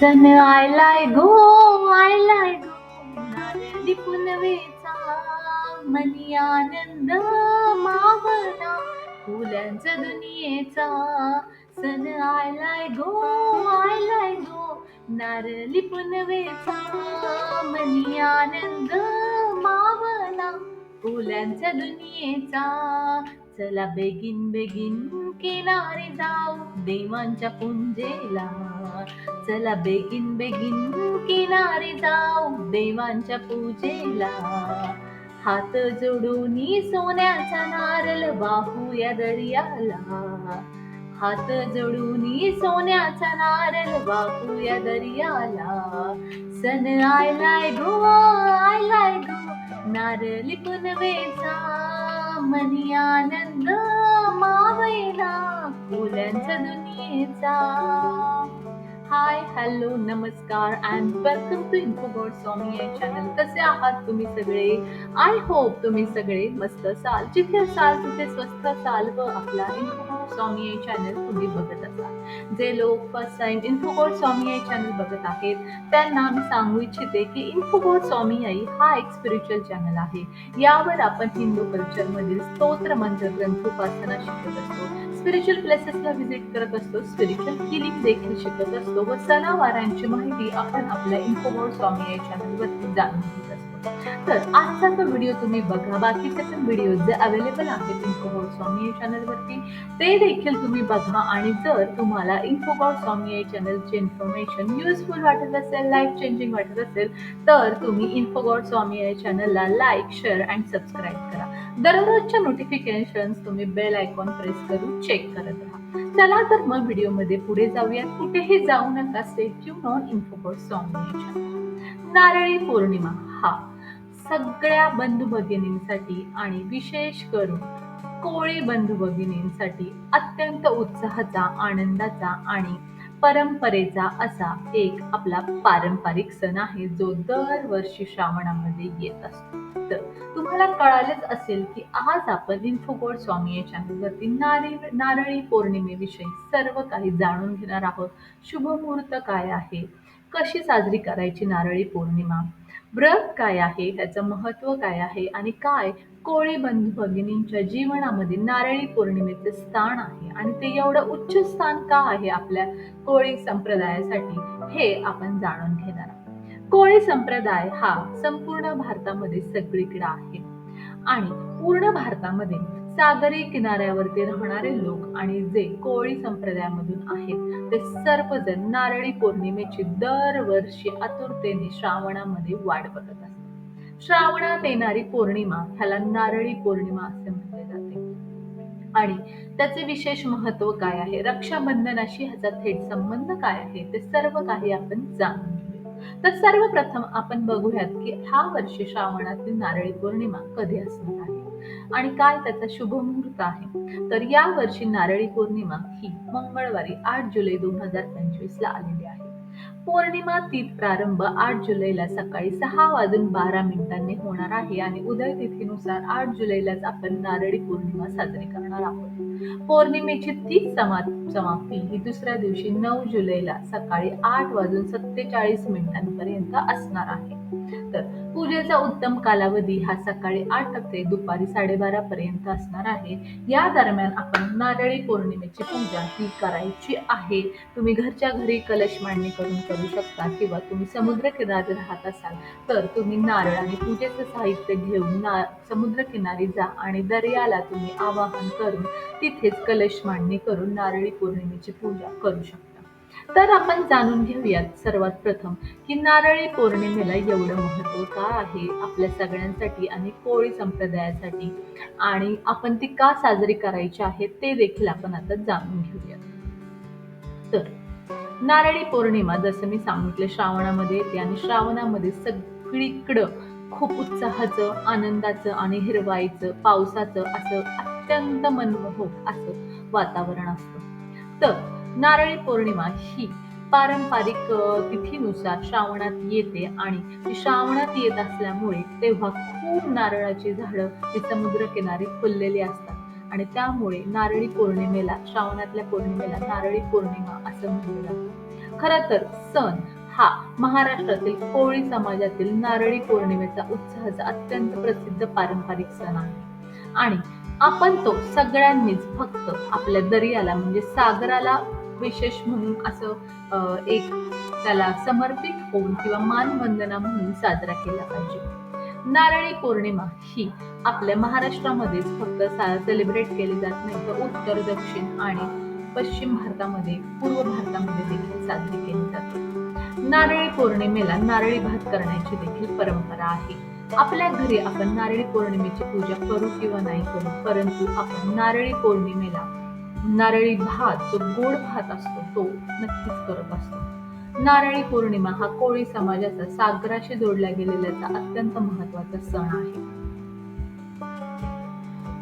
सन आयलाय गो आयलाय गो. नारळी पुनवेचा मनी आनंद मावना फुलांचा दुनियेचा. सन आयलाय गो आयलाय गो. नारळी पुनवेचा मनी आनंद मावना फुलांचा दुनियेचा. चला बेगीन बेगीन किनारी जाऊ देवांच्या पुंजेला चला बेगीन बेगीन किनारी जाऊ देवांच्या पूजेला. हात जोडून सोन्याचा नारळ वाहू या दर्याला. हात जोडून सोन्याचा नारळ वाहू या दर्याला. सन आयलाय गो आयलाय गो नारळी पुनवेचा. मनी आनंद मावेला फुलांच्या दुनियेचा. हाय हॅलो नमस्कार and welcome to Infoboard Swami या चॅनल कसे आहात तुम्ही सगळे? आय होप तुम्ही सगळे मस्त असाल. जिथे असाल तिथे स्वस्थ असाल व आपला इन्फोबोर्ड स्वामी या चॅनल तुम्ही बघत असाल. जे लोक फर्स्ट टाइम इन्फोबोर्ड स्वामी आई चॅनल बघत आहेत त्यांना मी सांगू इच्छिते की इन्फोबोर्ड स्वामी आई हा एक स्पिरिच्युअल चॅनल आहे. यावर आपण हिंदू कल्चरमधील स्तोत्र मंत्र ग्रंथ उपासना शिकत असतो. स्पिरिच्युअल प्लेसेसला व्हिजिट करत असतो. स्पिरिच्युअल हिलिंग देखील शिकत असतो व सणावारांची माहिती आपण आपल्या इन्फोबोर्ड स्वामी आई चॅनलवरती जाणून घेत असतो तर आजचा तो व्हिडिओ तुम्ही बघा. बाकीचे पण व्हिडिओ जे अवेलेबल आहेत इन्फोबोर्ड स्वामी या चॅनलवरती ते देखील तुम्ही बघा. आणि जर तुम्हाला इन्फोबॉट स्वामी या चॅनलचे इन्फॉर्मेशन युजफुल वाटत असेल लाईफ चेंजिंग वाटत असेल तर तुम्ही इन्फोबॉट स्वामी या चॅनलला लाईक शेअर अँड सबस्क्राईब करा. दररोजच्या नोटिफिकेशन तुम्ही बेल आयकॉन प्रेस करून चेक करत राहा. चला तर मग व्हिडिओमध्ये पुढे जाऊयात. कुठेही जाऊ नका. Stay tuned on Infoboard Swami Narali Purnima. हा. सगळ्या बंधू भगिनींसाठी आणि विशेष करून कोळी बंधू भगिनींसाठी अत्यंत उत्साहाचा आनंदाचा आणि परंपरेचा असा एक आपला पारंपरिक सण आहे जो दरवर्षी श्रावणामध्ये येत असतो. तर तुम्हाला कळालेच असेल की आज आपण इन्फोगोड स्वामी या चॅनलवरती नारी नारळी पौर्णिमेविषयी सर्व काही जाणून घेणार आहोत. शुभमुहूर्त काय आहे? कशी साजरी करायची नारळी पौर्णिमा? व्रत काय आहे? त्याचं महत्त्व काय आहे? आणि काय कोळी बंधू भगिनींच्या जीवनामध्ये नारळी पौर्णिमेचे स्थान आहे? आणि ते एवढं उच्च स्थान का आहे आपल्या कोळी संप्रदायासाठी? हे आपण जाणून घेणार आहोत. कोळी संप्रदाय हा संपूर्ण भारतामध्ये सगळीकडे आहे. आणि पूर्ण भारतामध्ये सागरी किनाऱ्यावरती राहणारे लोक आणि जे कोळी संप्रदायामधून आहेत ते सर्वजण नारळी पौर्णिमेची दरवर्षी आतुरतेने श्रावणामध्ये वाट बघत असतात. श्रावणात येणारी पौर्णिमा ह्याला नारळी पौर्णिमा असे म्हटले जाते. आणि त्याचे विशेष महत्त्व काय आहे? रक्षाबंधनाशी ह्याचा थेट संबंध काय आहे? ते सर्व काही आपण जाणून घेऊया. तर सर्वप्रथम आपण बघूयात की ह्या वर्षी श्रावणातील नारळी पौर्णिमा कधी असणार आहे? आणि काय त्याचा शुभ मुहूर्त आहे? तर या वर्षी नारळी पौर्णिमा ही मंगळवारी आठ जुलै दोन हजार पंचवीस ला आलेली आहे. पौर्णिमा तीत प्रारंभ आठ जुलैला सकाळी सहा वाजून बारा मिनिटांनी होणार आहे आणि उदय तिथीनुसार आठ जुलैलाच आपण नारळी पौर्णिमा साजरी करणार आहोत. पौर्णिमेची तीच समा समाप्ती. ही दुसऱ्या दिवशी नऊ जुलैला सकाळी आठ वाजून सत्तेचाळीस मिनिटांपर्यंत असणार आहे. तर पूजेचा उत्तम कालावधी हा सकाळी आठ ते दुपारी साडेबारा पर्यंत असणार आहे. या दरम्यान आपण नारळी पौर्णिमेची पूजा ही करायची आहे. तुम्ही घरच्या घरी कलश मांडणी करून करू शकता किंवा तुम्ही समुद्र किनारी राहत असाल तर तुम्ही नारळ आणि पूजेचं साहित्य घेऊन ना समुद्र किनारी जा आणि दर्याला तुम्ही आवाहन करून तिथेच कलश मांडणी करून नारळी पौर्णिमेची पूजा करू शकता. तर आपण जाणून घेऊयात सर्वात प्रथम की नारळी पौर्णिमेला एवढं महत्त्व का आहे? आपल्या सगळ्यांसाठी आणि कोळी संप्रदायासाठी. आणि आपण ती का साजरी करायची आहे ते देखील आपण आता जाणून घेऊयात. तर नारळी पौर्णिमा जसं मी सांगितलं श्रावणामध्ये येते आणि श्रावणामध्ये सगळीकडं खूप उत्साहाचं आनंदाचं आणि हिरवाईचं पावसाचं असं अत्यंत मनमोहक असं वातावरण असतं. तर नारळी पौर्णिमा ही पारंपरिक तिथीनुसार श्रावणात येते आणि ती श्रावणात येत असल्यामुळे तेव्हा खूप नारळाची झाडं ती समुद्रकिनारी फुललेली असतात. आणि त्यामुळे नारळी पौर्णिमेला श्रावणातल्या पौर्णिमेला नारळी पौर्णिमा असं म्हणलं जातं. खरं तर सण हा महाराष्ट्रातील कोळी समाजातील नारळी पौर्णिमेचा उत्साहाचा अत्यंत प्रसिद्ध पारंपरिक सण आहे. आणि आपण तो सगळ्यांनीच फक्त आपल्या दर्याला म्हणजे सागराला विशेष म्हणून असं एक त्याला समर्पित होऊन किंवा मानवंदना म्हणून साजरा केला पाहिजे. नारळी पौर्णिमा ही आपल्या महाराष्ट्रामध्येच फक्त सेलिब्रेट केली जात नाही तर उत्तर दक्षिण आणि पश्चिम भारतामध्ये पूर्व भारतामध्ये देखील साजरी केली जाते. नारळी पौर्णिमेला नारळी भात करण्याची देखील परंपरा आहे. आपल्या घरी आपण नारळी पौर्णिमेची पूजा करू किंवा नाही करू परंतु आपण नारळी पौर्णिमेला नारळी भात जो गोड भात असतो तो नक्कीच करत असतो. नारळी पौर्णिमा हा कोळी समाजाचा सागराशी जोडल्या गेलेल्याचा अत्यंत महत्त्वाचा सण आहे.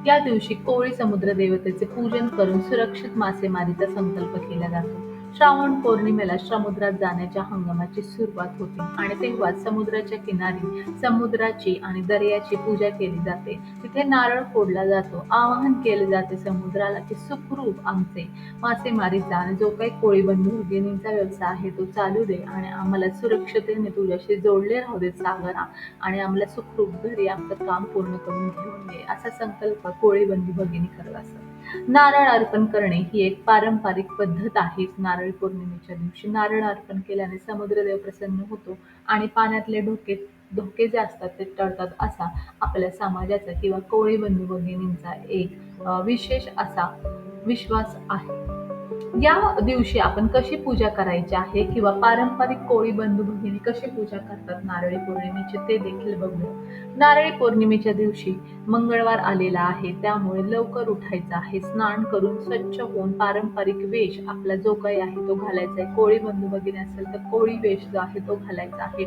या दिवशी कोळी समुद्र देवतेचे पूजन करून सुरक्षित मासेमारीचा संकल्प केला जातो. श्रावण पौर्णिमेला समुद्रात जाण्याच्या हंगामाची सुरुवात होते आणि तेव्हा समुद्राच्या किनारी समुद्राची आणि दर्याची पूजा केली जाते. तिथे नारळ फोडला जातो. आवाहन केले जाते समुद्राला की सुखरूप आमचे मासेमारीचा आणि जो काही कोळी बंधू भगिनींचा व्यवसाय आहे तो चालू दे आणि आम्हाला सुरक्षतेने तुझ्याशी जोडले राहू दे सागरा आणि आम्हाला सुखरूप घरी आमचं काम पूर्ण करून घेऊन दे असा संकल्प कोळी बंधू भगिनी करत असतात. नारळ अर्पण करणे ही एक पारंपरिक पद्धत आहे. नारळ पौर्णिमेच्या दिवशी नारळ अर्पण केल्याने समुद्रदेव प्रसन्न होतो आणि पाण्यातले ढोके धोके जे असतात ते टळतात असा आपल्या समाजाचा किंवा कोळी बंधू भगिनींचा एक विशेष असा विश्वास आहे. या दिवशी आपण कशी पूजा करायची आहे किंवा पारंपरिक कोळी बंधू भगिनी कशी पूजा करतात नारळी पौर्णिमेची ते देखील बघूया. नारळी पौर्णिमेच्या दिवशी मंगळवार आलेला आहे त्यामुळे लवकर उठायचं आहे स्नान करून स्वच्छ होऊन पारंपरिक वेश आपला जो काही आहे तो घालायचा आहे. कोळी बंधू भगिनी असेल तर कोळी वेश जो आहे तो घालायचा आहे.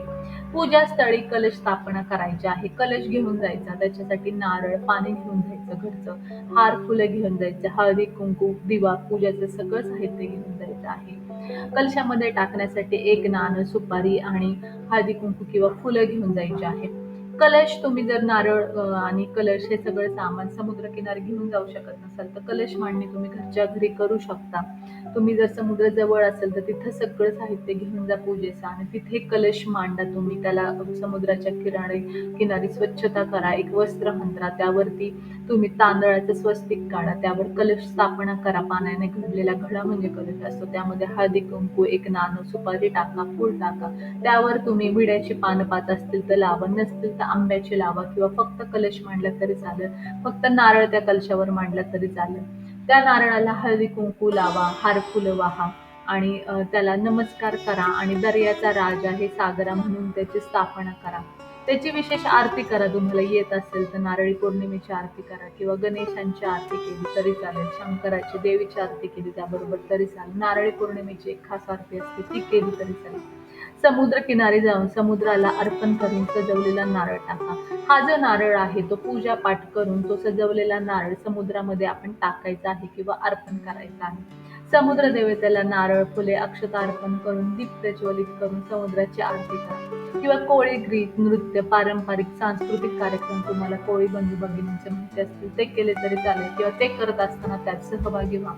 पूजा स्थळी कलश स्थापना करायची आहे. कलश घेऊन जायचा त्याच्यासाठी नारळ पाणी घेऊन जायचं घरचं हार फुलं घेऊन जायचं हळदी कुंकू दिवा पूजाचं सगळं साहित्य घेऊन जायचं आहे. कलशामध्ये टाकण्यासाठी एक नाणं सुपारी आणि हळदी कुंकू किंवा फुलं घेऊन जायची आहे कलश तुम्ही जर नारळ आणि कलश हे सगळं सामान समुद्र किनारी घेऊन जाऊ शकत नसाल तर कलश मांडणी तुम्ही घरच्या घरी करू शकता. तुम्ही जर समुद्र जवळ असेल तर तिथं सगळं साहित्य घेऊन जा पूजेचं आणि तिथे कलश मांडा. तुम्ही त्याला समुद्राच्या किराणे किनारी स्वच्छता करा. एक वस्त्र हंतरा त्यावरती तुम्ही तांदळाचं स्वस्तिक काढा. त्यावर कलश स्थापना करा. पाण्याने घडलेला घडा म्हणजे कलश असतो. त्यामध्ये हळदी कुंकू एक नाणं सुपारी टाका फूल टाका. त्यावर तुम्ही विड्याची पानं पात असतील तर लावण नसतील तर आंब्याची लावा किंवा फक्त कलश मांडला तरी चालेल. फक्त नारळ त्या कलशावर मांडला तरी चालेल. त्या नारळाला हळदी कुंकू लावा हार फुलं वाहा आणि त्याला नमस्कार करा आणि दर्याचा राजा हे सागरा म्हणून त्याची स्थापना करा. त्याची विशेष आरती करा. तुम्हाला येत असेल तर नारळी पौर्णिमेची आरती करा किंवा गणेशांची आरती केली तरी चालेल. शंकराची देवीची आरती केली त्याबरोबर तरी चालेल. नारळी पौर्णिमेची एक खास आरती असते ती केली तरी चालेल. समुद्र किनारी जाऊन समुद्राला अर्पण करून सजवलेला नारळ टाका. हा जो नारळ आहे तो पूजा पाठ करून तो सजवलेला नारळ समुद्रामध्ये आपण टाकायचा आहे किंवा अर्पण करायचा आहे. समुद्र देवतेला नारळ फुले अक्षता अर्पण करून दीप प्रज्वलित करून समुद्राची आरती करा. किंवा कोळी ग्रीक नृत्य पारंपरिक सांस्कृतिक कार्यक्रम तुम्हाला कोळी बंधू भगिनींचे माहिती असतील ते केले तरी चालेल किंवा ते करत असताना त्यात सहभागी व्हा.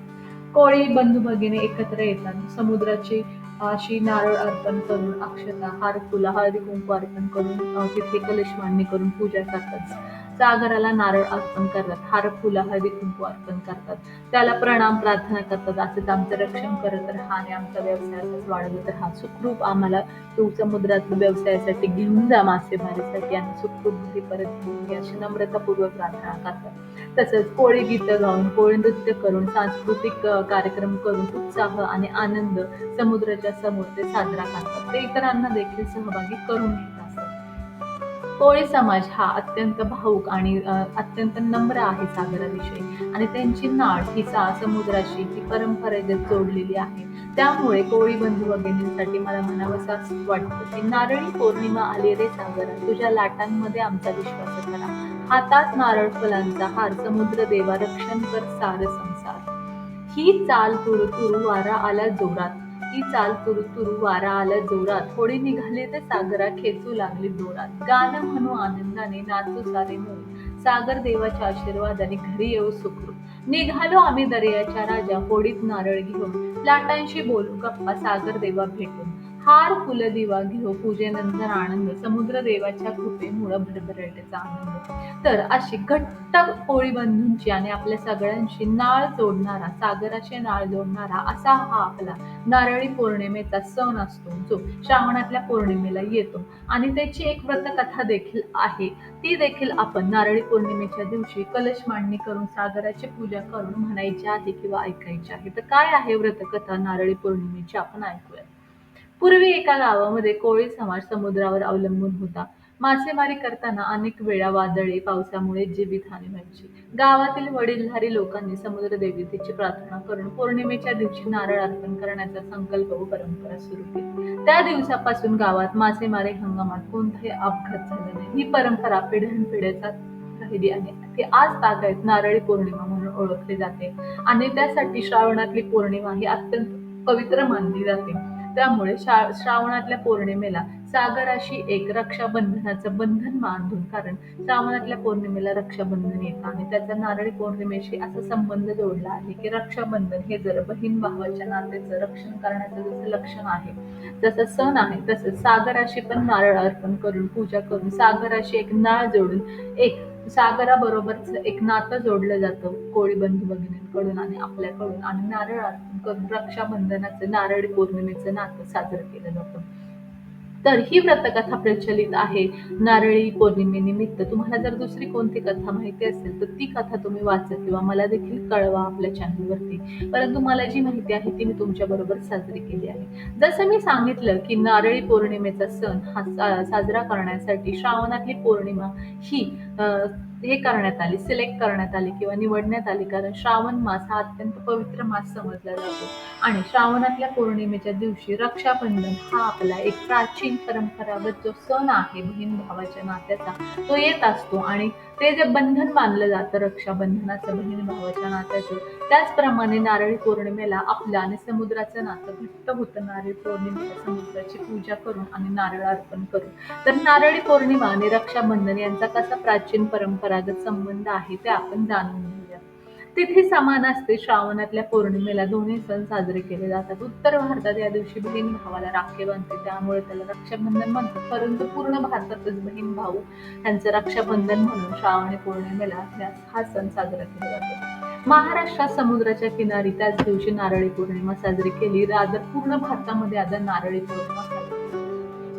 कोळी बंधू भगिनी एकत्र येतात. समुद्राची अशी नारळ अर्पण करून अक्षता हार फुलं हळदी कुंकू अर्पण करून तिथे कलश मांडणी करून पूजा करतात. सागराला नारळ अर्पण करतात हार फुलं हळदी कुंकू अर्पण करतात. त्याला प्रणाम प्रार्थना करतात असेच आमचं रक्षण करत राहा आणि आमचा व्यवसाय असाच वाढवत राहा. सुखरूप आम्हाला तू समुद्रातलं व्यवसायासाठी घेऊन जा मासेमारीसाठी आणि सुखरूप घरी परत घेऊन अशी नम्रतापूर्वक प्रार्थना करतात. तसंच कोळी गीतं गाऊन कोळी नृत्य करून सांस्कृतिक कार्यक्रम करून उत्साह आणि आनंद समुद्राच्या समोर ते साजरा करतात. ते इतरांना देखील सहभागी करून घेतात. कोळी समाज हा अत्यंत भाऊक आणि अत्यंत नम्र आहे सागराविषयी. आणि त्यांची नाळ ही सा समुद्राशी ही परंपरेगत जोडलेली आहे. त्यामुळे कोळी बंधू भगिनींसाठी मला म्हणावंसं असं वाटतं की नारळी पौर्णिमा आली रे सागरा. तुझ्या लाटांमध्ये आमचा विश्वास करा. हातात नारळ फुलांचा हार समुद्र देवा रक्षण कर सार संसार. ही चाल तुरु तुरु वारा आला जोरात. ती चाल तुरु तुरु वारा आला जोरात. थोडी निघाले ते सागरा खेचू लागली जोरात. गाणं म्हणू आनंदाने नाचू सारे मूळ. सागर देवाच्या आशीर्वादाने घरी येऊ सुखरू निघालो आम्ही दर्याच्या राजा होडीत नारळ घेऊन. लाटांशी बोलू गप्पा सागर देवा भेटून. हार फुल दिवा घेऊ पूजेनंतर आनंद समुद्र देवाच्या कृपेमुळे भरभरटेचा आनंद. तर अशी घट्ट पोळी बंधूंची आणि आपल्या सगळ्यांशी नाळ जोडणारा सागराशी नाळ जोडणारा असा हा आपला नारळी पौर्णिमेचा सण असतो जो श्रावणातल्या पौर्णिमेला येतो. आणि त्याची एक व्रतकथा देखील आहे. ती देखील आपण नारळी पौर्णिमेच्या दिवशी कलश मांडणी करून सागराची पूजा करून म्हणायची आहे किंवा ऐकायची आहे तर काय आहे व्रतकथा नारळी पौर्णिमेची? आपण ऐकूया पूर्वी एका गावामध्ये कोळी समाज समुद्रावर अवलंबून होता. मासेमारी करताना अनेक वेळा वादळे पावसामुळे जीवितहानी व्हायची. गावातील वडीलधारी लोकांनी समुद्र देवतेची प्रार्थना करून पौर्णिमेच्या दिवशी नारळ अर्पण करण्याचा संकल्प व परंपरा सुरू केली. त्या दिवसापासून गावात मासेमारी हंगामात कोणताही अपघात झाला नाही. ही परंपरा पिढ्यानपिढ्याचा राहिली आहे. ती आज तागायत नारळी पौर्णिमा म्हणून ओळखली जाते. आणि त्यासाठी श्रावणातली पौर्णिमा ही अत्यंत पवित्र मानली जाते. त्यामुळे शा- श्रावणातल्या पौर्णिमेला सागराशी एक रक्षाबंधनाचं बंधन बांधून कारण श्रावणातल्या पौर्णिमेला रक्षाबंधन येतं आणि त्याचा नारळी पौर्णिमेशी असा संबंध जोडला आहे की रक्षाबंधन हे जर बहीण भावाच्या नात्याचं रक्षण करण्याचं जसं लक्षण आहे जसं सण आहे तसंच सागराशी पण नारळ अर्पण करून पूजा करून सागराशी एक नाळ जोडून एक सागराबरोबरच एक नातं जोडलं जातं कोळी बंधू भगिनींकडून आणि आपल्याकडून. आणि नारळ रक्षाबंधनाचं नारळी पौर्णिमेचं नातं साजरं केलं जातं. तर ही व्रतकथा प्रचलित आहे. नारळी पौर्णिमेनिमित्त तुम्हाला जर दुसरी कोणती कथा माहिती असेल तर ती कथा तुम्ही वाचा किंवा मला देखील कळवा आपल्या चॅनलवरती. परंतु मला जी माहिती आहे ती मी तुमच्या बरोबर साजरी केली आहे. जसं मी सांगितलं की नारळी पौर्णिमेचा सण हा सा- साजरा करण्यासाठी श्रावणातली पौर्णिमा ही हे करण्यात आली सिलेक्ट करण्यात आली किंवा निवडण्यात आली. कारण श्रावण मास हा अत्यंत पवित्र मास समजला जातो. आणि श्रावणातल्या पौर्णिमेच्या दिवशी रक्षाबंधन हा आपला एक प्राचीन परंपरागत जो सण आहे बहीण भावाच्या नात्याचा तो येत असतो. आणि ते जे बंधन मानलं जातं रक्षाबंधनाचं बहीण भावाच्या नात्याचं त्याचप्रमाणे नारळी पौर्णिमेला आपलं आणि समुद्राचं नातं घट्ट होतं. नारळी पौर्णिमेला समुद्राची पूजा करून आणि नारळ अर्पण करून. तर नारळी पौर्णिमा आणि रक्षाबंधन यांचा कसा प्राचीन परंपरागत संबंध आहे ते आपण जाणून घेऊ. तिथे समान असते. श्रावणातल्या पौर्णिमेला दोन्ही सण साजरे केले जातात. उत्तर भारतात या दिवशी बहीण भावाला राखे बांधते. त्यामुळे त्याला रक्षाबंधन म्हणतात. परंतु पूर्ण भारतातच बहीण भाऊ यांचं रक्षाबंधन म्हणून श्रावणी पौर्णिमेला हा सण साजरा केला जातो. महाराष्ट्रात समुद्राच्या किनारी त्याच दिवशी नारळी पौर्णिमा साजरी केली. रादर पूर्ण भारतामध्ये आता नारळी पौर्णिमा साजरी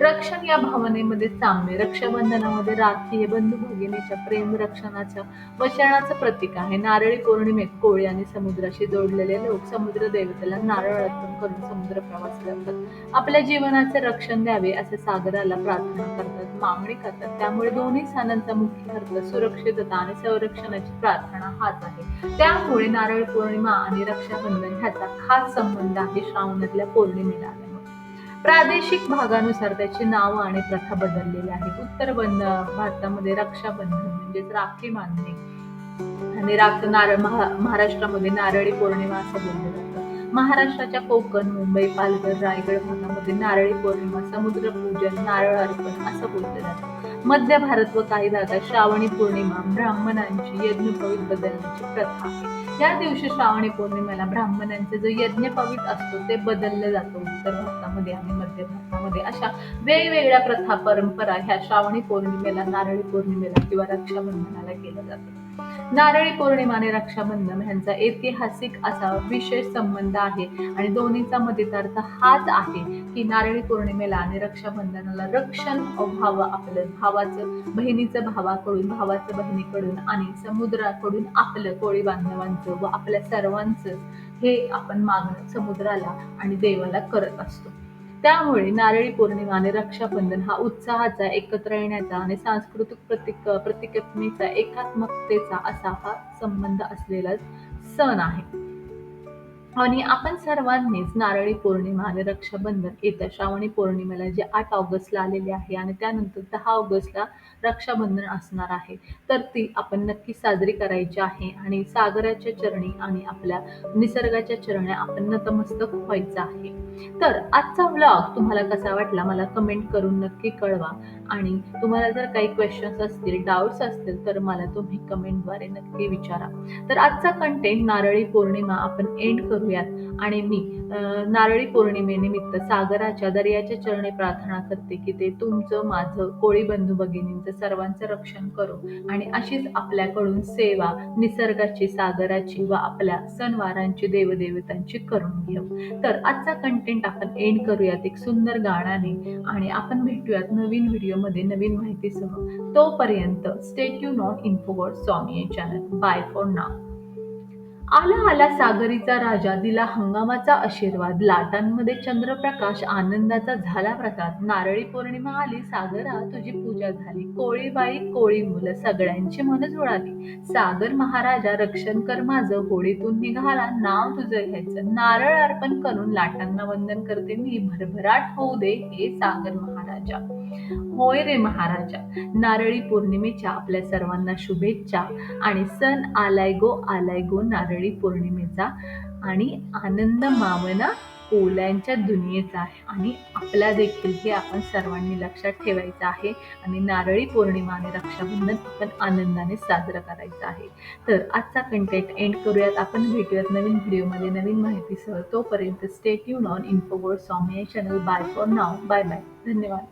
रक्षण या भावनेमध्ये साम्य. रक्षाबंधनामध्ये राखी हे बंधू भगिनीच्या प्रेम रक्षणाच्या वचनाचं प्रतीक आहे. नारळी पौर्णिमेत कोळी आणि समुद्राशी जोडलेले लोक समुद्र देवतेला नारळ अर्पण करून समुद्र प्रवास करतात. आपल्या जीवनाचे रक्षण द्यावे असे सागराला प्रार्थना करतात मागणी करतात. त्यामुळे दोन्ही सणांचा मुख्य अर्थ सुरक्षितता आणि संरक्षणाची प्रार्थना हाच आहे. त्यामुळे नारळ पौर्णिमा आणि रक्षाबंधन ह्याचा खास संबंध आहे. श्रावणातल्या पौर्णिमेला. प्रादेशिक भागानुसार त्याची नावं आणि प्रथा बदललेल्या आहेत. उत्तर बंद भारतामध्ये रक्षाबंधन म्हणजेच राखी बांधणे. आणि राख नारळ महा- महाराष्ट्रामध्ये नारळी पौर्णिमा असं बोललं जातं. महाराष्ट्राच्या कोकण मुंबई पालघर रायगड भागामध्ये नारळी पौर्णिमा समुद्र पूजन नारळ अर्पण असं बोललं जातं. मध्य भारत व काही भागात श्रावणी पौर्णिमा ब्राह्मणांची यज्ञ बदलण्याची प्रथा आहे. या दिवशी श्रावणी पौर्णिमेला ब्राह्मणांचे जो यज्ञपवीत असतो ते बदललं जातं. उत्तर भारतामध्ये आणि मध्य भारतामध्ये अशा वेगवेगळ्या प्रथा परंपरा ह्या श्रावणी पौर्णिमेला नारळी पौर्णिमेला किंवा रक्षाबंधनाला केल्या जातात. नारळी पौर्णिमा आणि रक्षाबंधन ह्यांचा ऐतिहासिक असा विशेष संबंध आहे. आणि दोन्हीचा मतितार्थ हाच आहे की नारळी पौर्णिमेला आणि रक्षाबंधनाला रक्षण भाव आपलं भावाचं बहिणीचं भावाकडून भावाचं बहिणीकडून आणि समुद्राकडून आपलं कोळी बांधवांचं व आपल्या सर्वांचं हे आपण मागणं समुद्राला आणि देवाला करत असतो. त्यामुळे नारळी पौर्णिमा आणि रक्षाबंधन हा उत्साहाचा एकत्र येण्याचा आणि सांस्कृतिक प्रतिक प्रतिकत्मेचा एकात्मकतेचा असा हा संबंध असलेला सण आहे. आणि आपण सर्वांनीच नारळी पौर्णिमा आणि रक्षाबंधन येत्या श्रावणी पौर्णिमेला जे आठ ऑगस्टला आलेले आहे आणि त्यानंतर दहा ऑगस्टला रक्षाबंधन असणार आहे तर ती आपण नक्की साजरी करायची आहे आणि सागराच्या चरणी आणि आपल्या निसर्गाच्या चरणी आपण नतमस्तक व्हायचं आहे. तर आजचा व्लॉग तुम्हाला कसा वाटला मला कमेंट करून नक्की कळवा आणि तुम्हाला जर काही क्वेश्चन्स असतील डाऊट्स असतील तर मला तुम्ही कमेंटद्वारे नक्की विचारा. तर आजचा कंटेंट नारळी पौर्णिमा आपण एंड करूयात. आणि मी नारळी पौर्णिमेनिमित्त सागराच्या दर्याच्या चरणी प्रार्थना करते की ते तुमचं माझं कोळी बंधू भगिनींचं सर्वांचं रक्षण करो. आणि अशीच आपल्याकडून सेवा निसर्गाची सागराची व आपल्या सणवारांची देवदेवतांची करून घेऊ. तर आजचा कंटेंट आपण एंड करूयात एक सुंदर गाण्याने. आणि आपण भेटूयात नवीन व्हिडिओमध्ये नवीन माहितीसह. तोपर्यंत stay you to Infoboard Swami channel bye for now आला आला सागरीचा राजा दिला हंगामाचा आशीर्वाद. लाटांमध्ये चंद्रप्रकाश आनंदाचा झाला प्रकाश नारळी पौर्णिमा आली सागरा तुझी पूजा झाली. कोळीबाई कोळी मुलं सगळ्यांची मन जुळाली. सागर महाराजा रक्षण कर माझं होळीतून निघाला नाव तुझं घ्यायचं. नारळ अर्पण करून लाटांना वंदन करते मी. भरभराट होऊ दे हे सागर महाराज. होय रे महाराजा. नारळी पौर्णिमेच्या आपल्या सर्वांना शुभेच्छा. आणि सण आलाय गो आलाय गो नारळी पौर्णिमेचा. आणि आनंद मावना ओल्यांच्या दुनियेचा आहे. आणि आपला देखील हे आपण सर्वांनी लक्षात ठेवायचं आहे. आणि नारळी पौर्णिमा आणि रक्षाबंधन आपण आनंदाने साजरं करायचं आहे. तर आजचा कंटेंट एंड करूयात. आपण भेटूयात नवीन व्हिडिओमध्ये नवीन माहितीसह तोपर्यंत stay you to Infoboard Swami channel bye for now bye bye धन्यवाद.